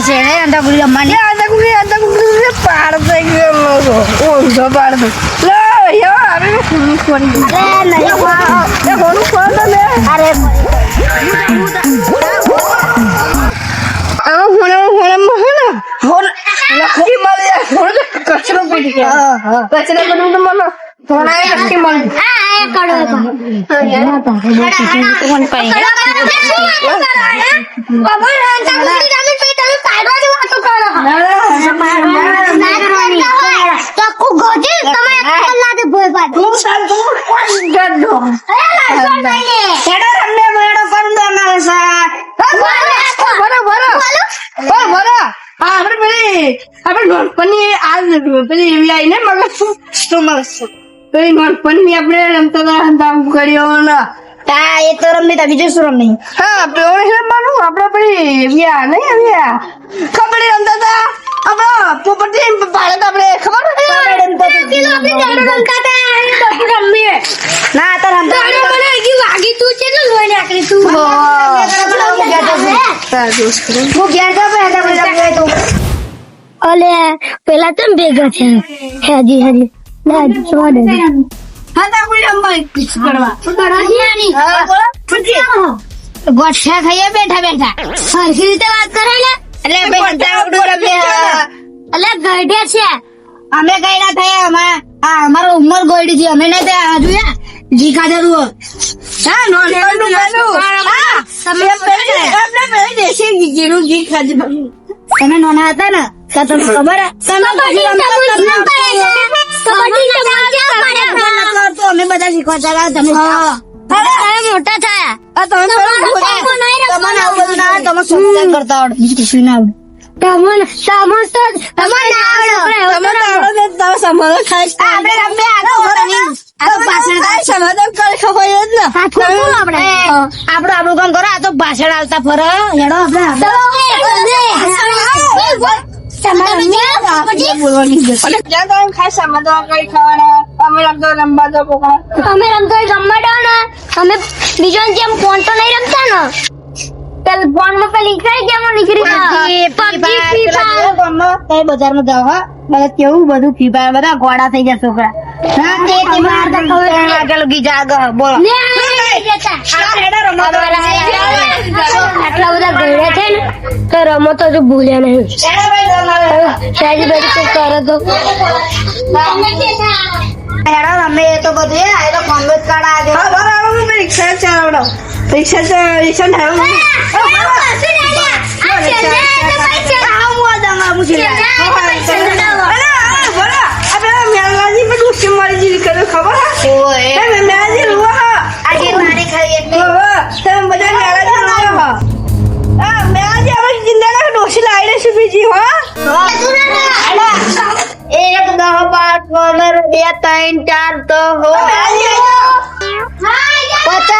છે ને અંધાપુરી રમવાની અંધાકુડી અંધાકુડી પાડ થઈ ગયો ઊંધો પાડ લે યો અરે ખૂન ખૂન અરે નહીં ખાવા. એ ખૂન ખૂન લે. અરે હવે ખૂણે ખૂણે હે ને ખૂન લખી મળી જાય ખૂણ કચરો હા, હા. પડી તો મને થોડા લખી મળી આ એ કડવો તું સાલ તું ગડો હેડો રમને મેડો કરું દો ના સા બરો બરો બરો બરો હા આપણે પેલી આપણે નોનપણની આ પેલી એવી આવીને મગજ શું? મગજ શું પેલી નોનપણની આપણે રમતા હતા હંતામ કર્યો ને. એ તો રમી તા બીજું શું રમી હા પેલો રમવાનું આપણે પેલી વ્યા નહીં વ્યા કબડ્ડી રમતા હતા આપણે પોપટી ભારત આપણે ખબર ના તો. રમતા હું ઘેર જા પણ અંધાપુરી રમવી હોય તો. અલે પેલા તો ભેગા છે. હાજી હાજી. ના જોડે હતા કોઈ રમવા પીછ કરવા? ગોઠિયા ખાઈએ બેઠા બેઠા. સરખી રીતે વાત કરે ને એટલે અલે ગઈઢે છે. અમે કઈ ના થયા અમે આ અમારો ઉંમર ગોઈડી છે અમે ના થયા હજુ જી જી ખાધેલું હા નો નો નો તમે પેલી દેશી ગીગીનું ઘી ખાધું તમે નાના હતા ને તો તમને ખબર તમે અમે બધા શીખવાતા તમે. મોટા થયા. તમે કરતા આવડે. બીજું કશું ના આવડે. તમને તમને આવડે. તમે આપણું કામ કરો આ તો ભાષણ આવતા ફરો હેડો આપણે અને જ્યાં તમે ખાઈ સમાધાન કરી ખાવાના અમે બીજો જેમ ફોન તો નહીં રમતા ને. પેલ ફોનમાં પેલી કઈ ગેમો નીકળી પબજી ફ્રી ફાયર. કઈ હા. બધા કેવું બધું ફી ફાયર બધા ગોડા થઈ ગયા છોકરા. હા તે ખબર આગળ ગી જાગ બોલો. આટલા બધા ગયડા છે ને તો રમતો જો ભૂલ્યા નહીં. સાજી બાજુ કંઈક કરે તો હેડો રમે એ તો બધું એ તો કોંગ્રેસ કાર્ડ આજે હા બરાબર અમે રિક્ષા ચલાવડો રિક્ષા રિક્ષા પંદર બે ત્રણ ચાર તો હો પચાસ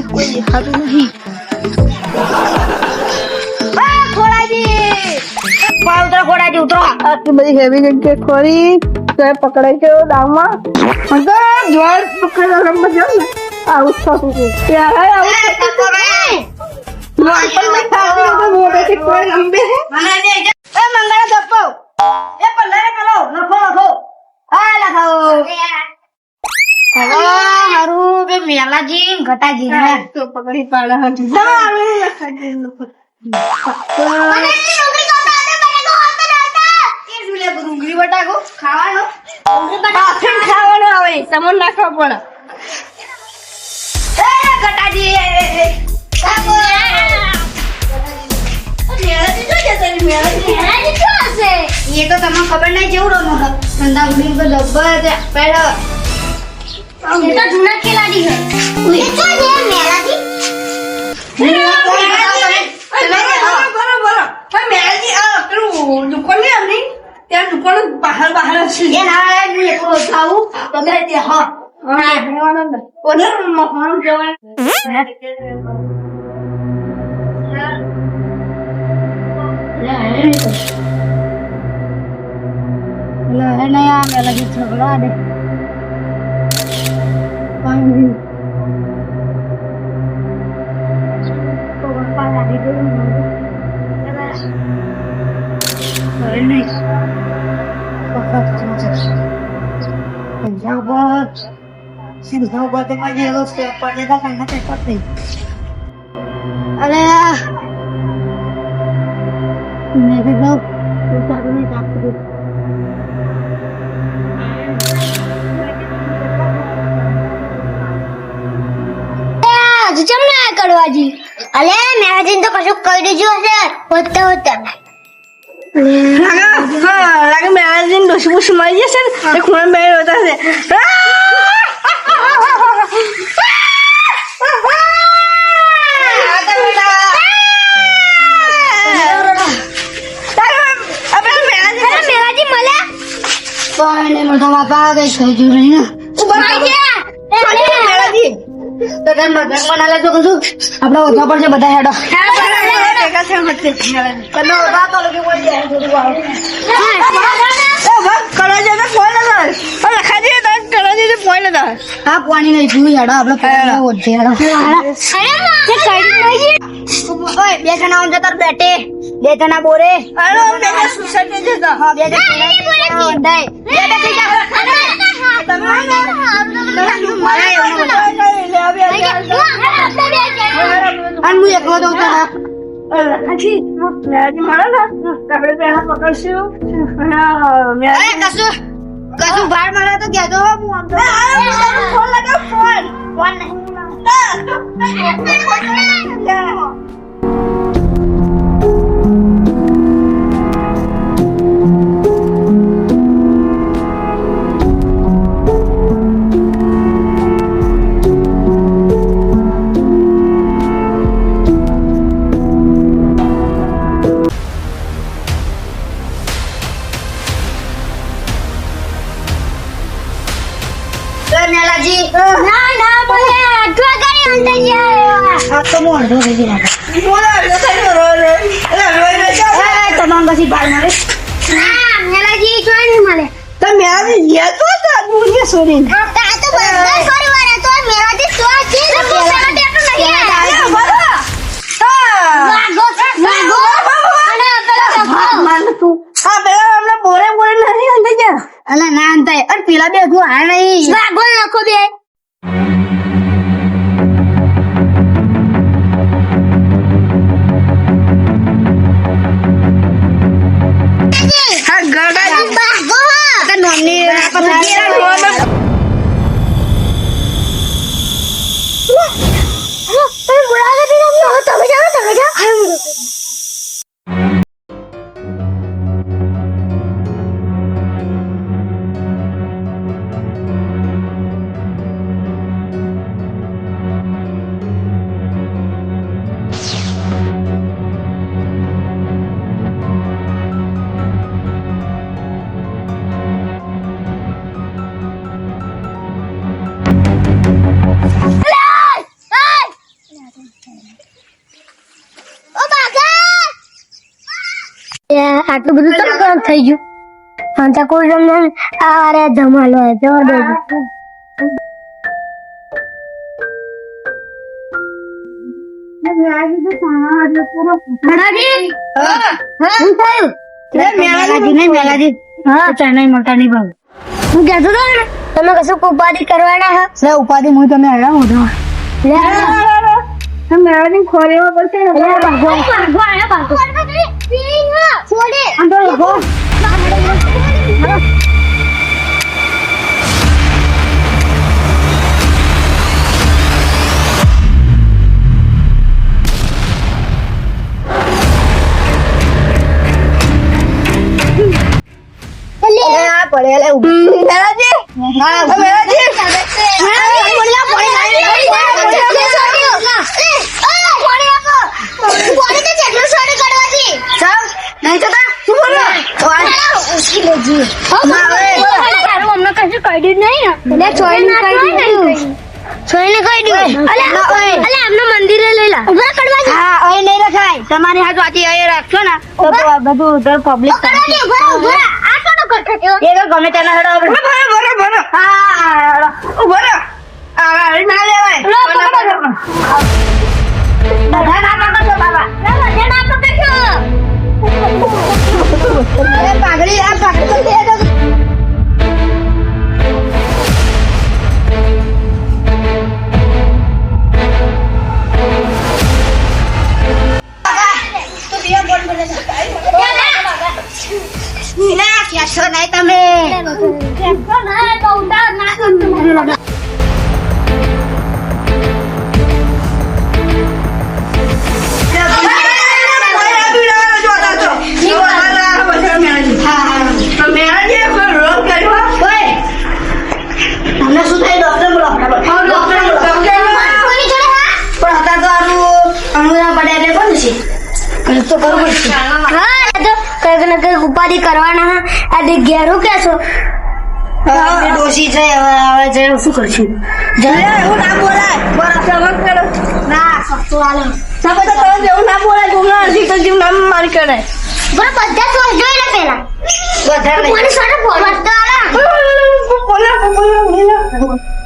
કોઈ ઉતરો ખોડાજી ઉતરો. આટલી બધી હેવી જગ્યાએ ખોરી તો પકડાઈ ગયો ડામમાં? જોર ને. આવું થતું ત્યારે આવું મંગળા. એ પલ્લા પેલો. લખો. હા, લખો. તમને ખબર નહીં કેવું રમો ધંધા ઉડીને. પેલો. બરો હા મેળાજી આ પેલું દુકાન ને એમની ત્યાં દુકાન બહાર બહાર છે તમે તે હા. મકાન જવાનું લે, એ નહીં આ મેલાજી ઝઘડા દે. સીધા ઉપર તો મારી એવો સ્ટેપ પર દેતા કાંઈ ના કંઈ કરતી. અરે મેં કીધું તું તારું નહીં કાપતું હજુ ચમ ના કરવાજી અલે મેં તો કશું કહી દીધું હશે હોતા હોતા લાગે હા લાગે મેળાજી ડોસી બોસી મરી જશે ને એ ખૂણે બે રોતા છે પણ તો કશું આપણે ઓછા પડશે બધા હેડો. ભેગા તો તો ફોન હતા તો હા પાણી નહીં પીવું હેડો આપણે પાણી ઓછે હેડો ઓય બે જણા ઓન જતા બેઠે બે જણા બોરે હાલો મેં સોસાયટી જતા હા બે જણા બંધાય. બે જણા થઈ જાઓ. અને હું એકલો તો ઉતર હા. અરે કશું કશું ભાર મળે તો કહેજો હું આમ તો લે, ના ના બોલે અઠવા કરી અંદર જાય આ તો હું અડધો થઈ ગયો એ તમામ કશી ભાર મારે ના મેલાજી જોઈ નહીં મળે સોરી આ તો બધા સોરી વાળા તો મેલાજી તો છે તું પેલા ટેટુ નહીં વાગો વાગો અને પેલો વાગો આ પેલા હમણાં બોરે બોરે નથી અંદર ગયા. અલા ના અંતાય. અરે પેલા બે હું આ નહીં વાગો નાખો બે. હા વાગો આ નોમની હા, જાઓ આટલું બધું કેમ કામ થઈ ગયું. અને ત્યાં કોઈ તમને અરે ધમાલો જબરદસ્ત તમે કશું ઉપાધિ કરવાના હા? ઉપાધિ હું તમે તો ઊભો. આ પડે લે ઊભી. હા મેલાજી ચાલ નહીં જતા શું બોલો તો આ ના હવે મંદિરે લઈ લા હા અહીં નહીં રખાય તમારી હાથ વાંચી અહીં રાખશો ને તો બધું ઉધર પબ્લિક એ તો ગમે તેના હેડો બરો બરો બરો હા ઊભો આ આ ના લેવાય. બધા ના પકડશો બાબા. અરે પાઘડી આ પાઘડી ના કહેશો નહીં તમે પણ હતા તો છે કંઈક તો કરવું પડશે કંઈક કે ઉપાધિ કરવાના હે? આ તે ઘેરું કે છો? ડોશી છે હવે હવે છે શું કરશું? ના સસ્તું હાલો બરાબર બધા તો જોઈ લે પેલા. બધા નહીં. તો આલા. બોલા બોલા યાર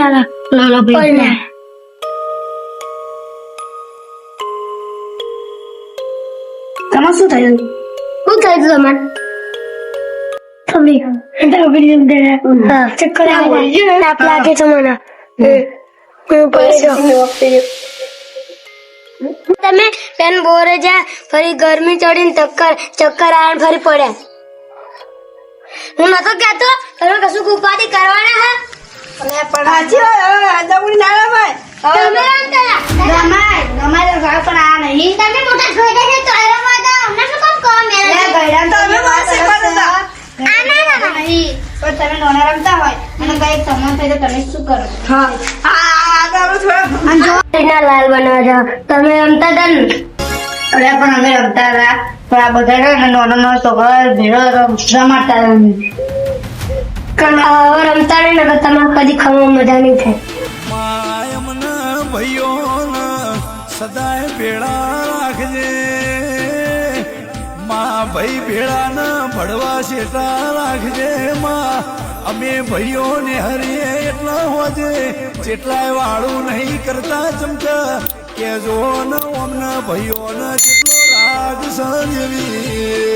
લાલો ભાઈ કોણ તમારે શું થયું શું થયું તમારે ચક્કર આવે તાપ લાગે છે મને તમે પેન બોરે જા ફરી ગરમી ચડીને ચક્કર ચક્કર આણ ફરી પડ્યા હું નતો કહેતો તમે કશું ઉપાધિ કરવાના હા તમે રમતા રમાય રમાય તો ઘર પણ આ નહીં. તમે મોટા છોડે છે તો એમાં તો અમને શું કામ કામ લે, મેળવે તો તમે વાત શીખવા દેતા. આ ના ના ના. પણ તમે નોના રમતા હોય. અને કઈ સમાન થાય તો તમે શું કરો? અને જો ના લાલ બનવા જાઓ. તમે રમતા હતા ને? અરે પણ અમે રમતા હતા. પણ આ બધા છે ને નાનો નાનો છોકરો ભેળો રમ- રમાડતા હતા હવે રમતા માયમન સદાય ભેળા રાખજે માં ભાઈ ભેળા ન શેટા રાખજે માં અમે ભાઈઓ ને હરીએ એટલા હોજે જેટલાય વાળું નહીં કરતા ચમક કે જો ન ઓમના ભાઈઓ ને જેટલો રાગ સંજવી.